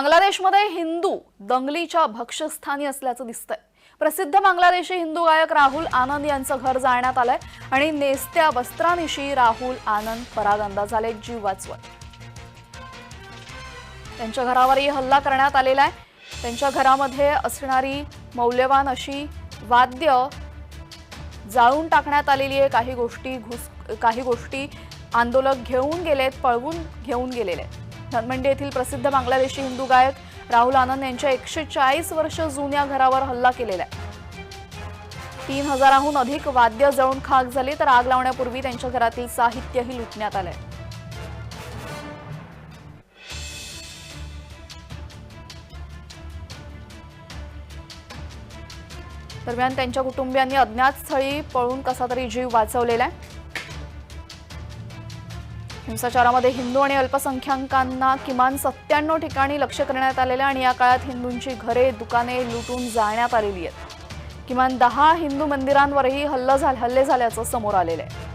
बांगलादेशमध्ये हिंदू दंगलीच्या भक्षस्थानी असल्याचं दिसतंय. प्रसिद्ध बांगलादेशी हिंदू गायक राहुल आनंद यांचं घर जाळण्यात आलंय आणि नेस्त्या वस्त्रानिशी राहुल आनंद परागंदा झाले जीव वाचवत त्यांच्या घरावरही हल्ला करण्यात आलेला आहे. त्यांच्या घरामध्ये असणारी मौल्यवान अशी वाद्य जाळून टाकण्यात आलेली आहे. काही गोष्टी घुस काही गोष्टी आंदोलक घेऊन गेलेत पळवून घेऊन गेलेले आहेत. धनमंडी येथील प्रसिद्ध बांगलादेशी हिंदू गायक राहुल आनंद यांच्या एकशे चाळीस वर्ष जुन्या घरावर हल्ला केलेला आहे. तीन हजाराहून अधिक वाद्य जळून खाक झाली तर आग लावण्यापूर्वी त्यांच्या घरातील साहित्यही लुटण्यात आलंय. दरम्यान त्यांच्या कुटुंबियांनी अज्ञात स्थळी पळून कसा तरी जीव वाचवलेला आहे. हिंसाचारामध्ये हिंदू आणि अल्पसंख्याकांना किमान सत्त्याण्णव ठिकाणी लक्ष करण्यात आलेलं आहे आणि या काळात हिंदूंची घरे दुकाने लुटून जाळण्यात आलेली आहेत. किमान दहा हिंदू मंदिरांवरही हल्ला झाल हल्ले झाल्याचं समोर आलेलं आहे.